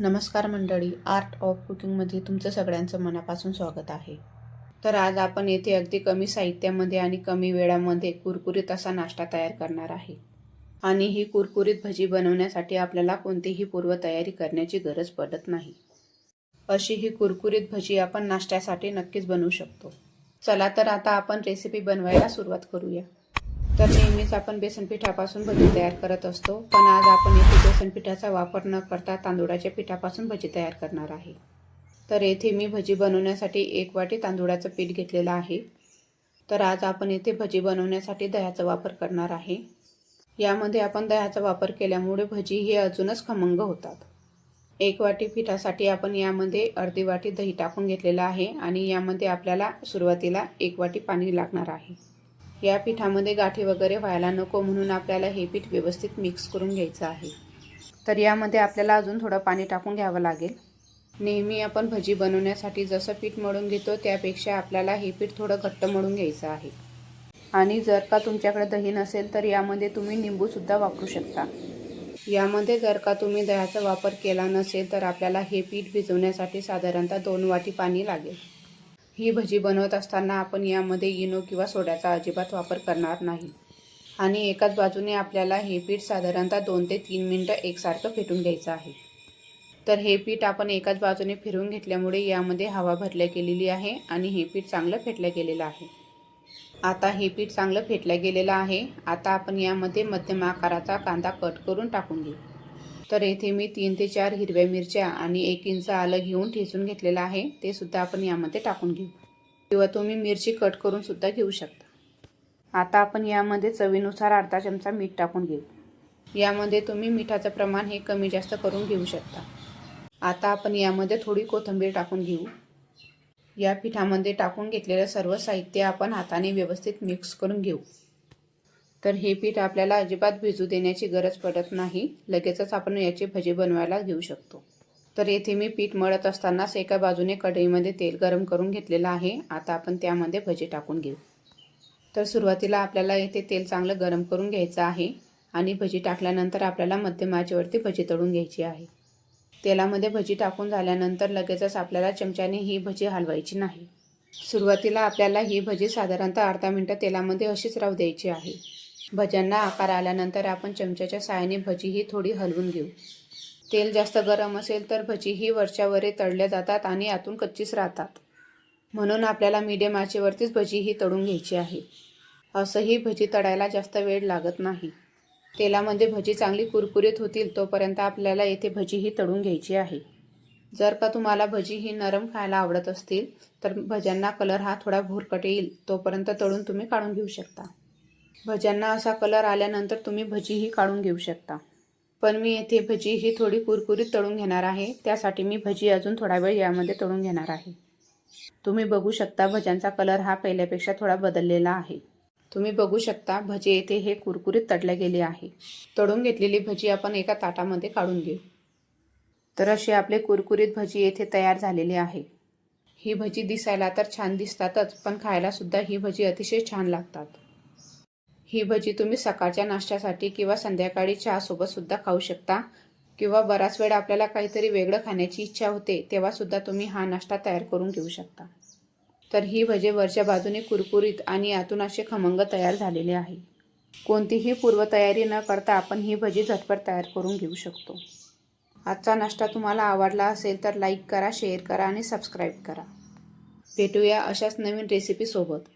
नमस्कार मंडळी art of कुकिंगमध्ये तुमचं सगळ्यांचं मनापासून स्वागत आहे. तर आज आपण येथे अगदी कमी साहित्यामध्ये आणि कमी वेळामध्ये कुरकुरीत असा नाश्ता तयार करणार आहे. आणि ही कुरकुरीत भजी बनवण्यासाठी आपल्याला कोणतीही पूर्वतयारी करण्याची गरज पडत नाही. अशी ही कुरकुरीत भजी आपण नाश्त्यासाठी नक्कीच बनवू शकतो. चला तर आता आपण रेसिपी बनवायला सुरुवात करूया. तर नेहमीच आपण बेसन पिठापासून भजी तयार करत असतो. पण आज आपण येथे बेसन पिठाचा वापर न करता तांदुळाच्या पिठापासून भजी तयार करणार आहे. तर येथे मी भजी बनवण्यासाठी एक वाटी तांदुळाचं पीठ घेतलेलं आहे. तर आज आपण येथे भजी बनवण्यासाठी दह्याचा वापर करणार आहे. यामध्ये आपण दह्याचा वापर केल्यामुळे भजी हे अजूनच खमंग होतात. एक वाटी पिठासाठी आपण यामध्ये अर्धी वाटी दही टाकून घेतलेलं आहे आणि यामध्ये आपल्याला सुरुवातीला एक वाटी पाणी लागणार आहे. या पिठामध्ये गाठी वगैरे व्हायला नको म्हणून आपल्याला हे पीठ व्यवस्थित मिक्स करून घ्यायचं आहे. तर यामध्ये आपल्याला अजून थोडं पाणी टाकून घ्यावं लागेल. नेहमी आपण भजी बनवण्यासाठी जसं पीठ मळून घेतो त्यापेक्षा आपल्याला हे पीठ थोडं घट्ट मळून घ्यायचं आहे. आणि जर का तुमच्याकडे दही नसेल तर यामध्ये तुम्ही निंबूसुद्धा वापरू शकता. यामध्ये जर का तुम्ही दह्याचा वापर केला नसेल तर आपल्याला हे पीठ भिजवण्यासाठी साधारणतः दोन वाटी पाणी लागेल. ही भजी बनवत असताना आपण यामध्ये इनो किंवा सोड्याचा अजिबात वापर करणार नाही. आणि एकाच बाजूने आपल्याला हे पीठ साधारणतः दोन ते तीन मिनटं एकसारखं फेटून घ्यायचं आहे. तर हे पीठ आपण एकाच बाजूने फिरवून घेतल्यामुळे यामध्ये हवा भरल्या गेलेली आहे आणि हे पीठ चांगलं फेटलं गेलेलं आहे. आता हे पीठ चांगलं फेटलं गेलेलं आहे. आता आपण यामध्ये मध्यम आकाराचा कांदा कट करून टाकून घेऊ. तर येथे मी तीन ते चार हिरव्या मिरच्या आणि एक इंच आलं घेऊन ठेचून घेतलेलं आहे. ते सुद्धा आपण यामध्ये टाकून घेऊ. किंवा तुम्ही मिरची कट करून सुद्धा घेऊ शकता. आता आपण यामध्ये चवीनुसार अर्धा चमचा मीठ टाकून घेऊ. यामध्ये तुम्ही मिठाचं प्रमाण हे कमी जास्त करून घेऊ शकता. आता आपण यामध्ये थोडी कोथिंबीर टाकून घेऊ. या पिठामध्ये टाकून घेतलेलं सर्व साहित्य आपण हाताने व्यवस्थित मिक्स करून घेऊ. तर हे पीठ आपल्याला अजिबात भिजू देण्याची गरज पडत नाही. लगेचच आपण याची भजी बनवायला घेऊ शकतो. तर येथे मी पीठ मळत असतानाच एका बाजूने कढईमध्ये तेल गरम करून घेतलेलं आहे. आता आपण त्यामध्ये भजी टाकून घेऊ. तर सुरुवातीला आपल्याला येथे तेल चांगलं गरम करून घ्यायचं आहे आणि भजी टाकल्यानंतर आपल्याला मध्यम आचेवरती भजी तळून घ्यायची आहे. तेलामध्ये भजी टाकून झाल्यानंतर लगेचच आपल्याला चमच्याने ही भजी हलवायची नाही. सुरुवातीला आपल्याला ही भजी साधारणतः अर्धा मिनटं तेलामध्ये अशीच राहू द्यायची आहे. भज्यांना आकार आल्यानंतर आपण चमच्याच्या साहाय्याने भजी ही थोडी हलवून घेऊ. तेल जास्त गरम असेल तर भजी ही वरच्या वरे तळल्या जातात आणि आतून कच्चीच राहतात. म्हणून आपल्याला मीडियम आचेवरतीच भजी ही तळून घ्यायची आहे. असंही भजी तळायला जास्त वेळ लागत नाही. तेलामध्ये भजी चांगली कुरकुरीत होतील तोपर्यंत आपल्याला येथे भजी ही तळून घ्यायची आहे. जर का तुम्हाला भजी ही नरम खायला आवडत असतील तर भज्यांना कलर हा थोडा भुरकट येईल तोपर्यंत तळून तुम्ही काढून घेऊ शकता. भज्यांना असा कलर आल्यानंतर तुम्ही भजीही काढून घेऊ शकता. पण मी येथे भजी ही थोडी कुरकुरीत तळून घेणार आहे. त्यासाठी मी भजी अजून थोडा वेळ यामध्ये तळून घेणार आहे. तुम्ही बघू शकता भज्यांचा कलर हा पहिल्यापेक्षा थोडा बदललेला आहे. तुम्ही बघू शकता भजी येथे हे कुरकुरीत तडले गेले आहे. तळून घेतलेली भजी आपण एका ताटामध्ये काढून घेऊ. तर अशी आपले कुरकुरीत भजी येथे तयार झालेली आहे. ही भजी दिसायला तर छान दिसतातच पण खायलासुद्धा ही भजी अतिशय छान लागतात. ही भजी तुम्ही सकाळच्या नाश्त्यासाठी किंवा संध्याकाळी चहासोबत सुद्धा खाऊ शकता. किंवा बराच वेळ आपल्याला काहीतरी वेगळं खाण्याची इच्छा होते तेव्हासुद्धा तुम्ही हा नाश्ता तयार करून घेऊ शकता. तर ही भजे वरच्या बाजूने कुरकुरीत आणि आतून असे खमंग तयार झालेले आहे. कोणतीही पूर्वतयारी न करता आपण ही भजी झटपट तयार करून घेऊ शकतो. आजचा नाश्ता तुम्हाला आवडला असेल तर लाईक करा शेअर करा आणि सबस्क्राईब करा. भेटूया अशाच नवीन रेसिपीसोबत